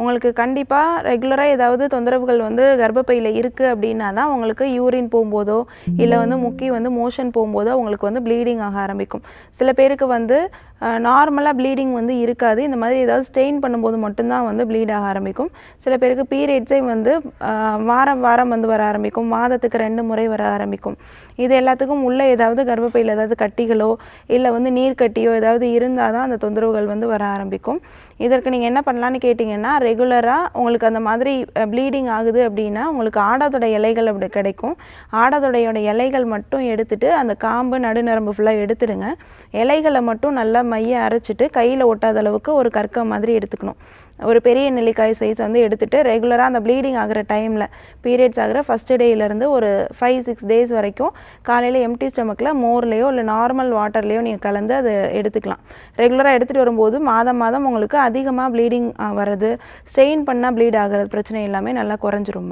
உங்களுக்கு கண்டிப்பாக ரெகுலராக ஏதாவது தொந்தரவுகள் வந்து கர்ப்பப்பையில் இருக்குது அப்படின்னா தான் உங்களுக்கு யூரின் போகும்போதோ இல்லை வந்து முக்கி வந்து மோஷன் போகும்போதோ உங்களுக்கு வந்து ப்ளீடிங் ஆக ஆரம்பிக்கும். சில பேருக்கு வந்து நார்மலாக ப்ளீடிங் வந்து இருக்காது. இந்த மாதிரி ஏதாவது ஸ்டெயின் பண்ணும்போது மட்டும்தான் வந்து ப்ளீட் ஆக ஆரம்பிக்கும். சில பேருக்கு பீரியட்ஸே வந்து வாரம் வாரம் வந்து வர ஆரம்பிக்கும். மாதத்துக்கு ரெண்டு முறை வர ஆரம்பிக்கும். இது எல்லாத்துக்கும் உள்ளே ஏதாவது கர்ப்பப்பையில் ஏதாவது கட்டிகளோ இல்லை வந்து நீர் கட்டியோ ஏதாவது இருந்தால் தான் அந்த தொந்தரவுகள் வந்து வர ஆரம்பிக்கும். இதற்கு நீங்கள் என்ன பண்ணலான்னு கேட்டிங்கன்னா ரெகுலராக உங்களுக்கு அந்த மாதிரி ப்ளீடிங் ஆகுது அப்படின்னா உங்களுக்கு ஆடாதோட இலைகள் அப்படி கிடைக்கும். ஆடாதோடையோட இலைகள் மட்டும் எடுத்துட்டு அந்த காம்பு நடுநரம்பு ஃபுல்லாக எடுத்துடுங்க. இலைகளை மட்டும் நல்லா மைய அரைச்சிட்டு கையில் ஒட்டாத அளவுக்கு ஒரு கற்க மாதிரி எடுத்துக்கணும். ஒரு பெரிய நெல்லிக்காய் சைஸ் வந்து எடுத்துகிட்டு ரெகுலராக அந்த ப்ளீடிங் ஆகிற டைமில் பீரியட்ஸ் ஆகிற ஃபஸ்ட்டு டேயிலேருந்து ஒரு ஃபைவ் சிக்ஸ் டேஸ் வரைக்கும் காலையில் எம்டி ஸ்டொமக்கில் மோர்லேயோ இல்லை நார்மல் வாட்டர்லேயோ நீங்கள் கலந்து அதை எடுத்துக்கலாம். ரெகுலராக எடுத்துகிட்டு வரும்போது மாதம் மாதம் உங்களுக்கு அதிகமாக ப்ளீடிங் வர்றது ஸ்ட்ரெயின் பண்ணால் ப்ளீட் ஆகிறது பிரச்சனை எல்லாமே நல்லா குறைஞ்சிரும்மா.